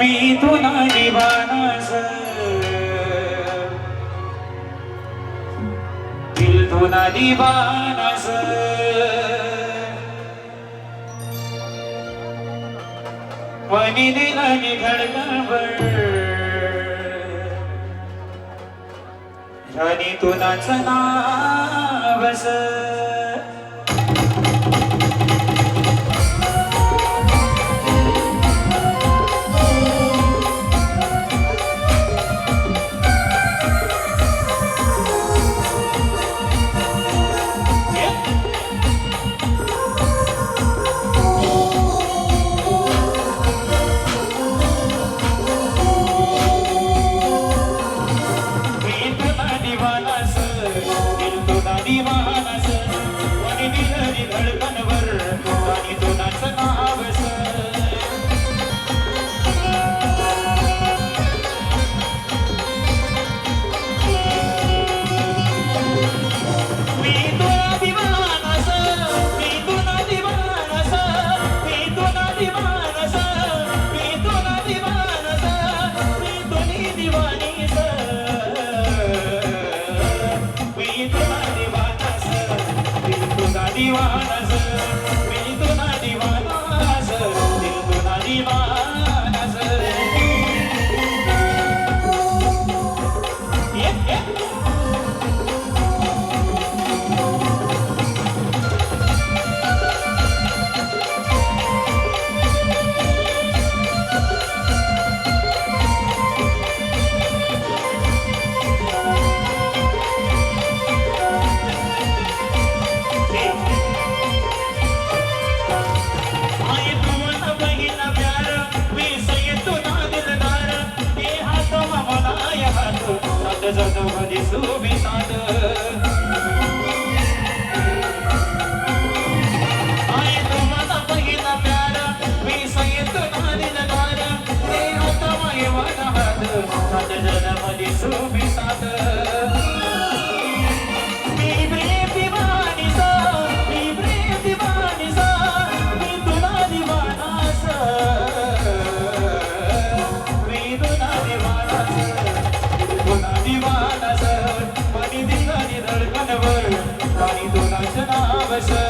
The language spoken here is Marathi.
मी तुला निवानस. दिल तुला निवानस. वनी दिला निघडकावर राणी तुलाच नावस जगभरी सुविसात Gaza.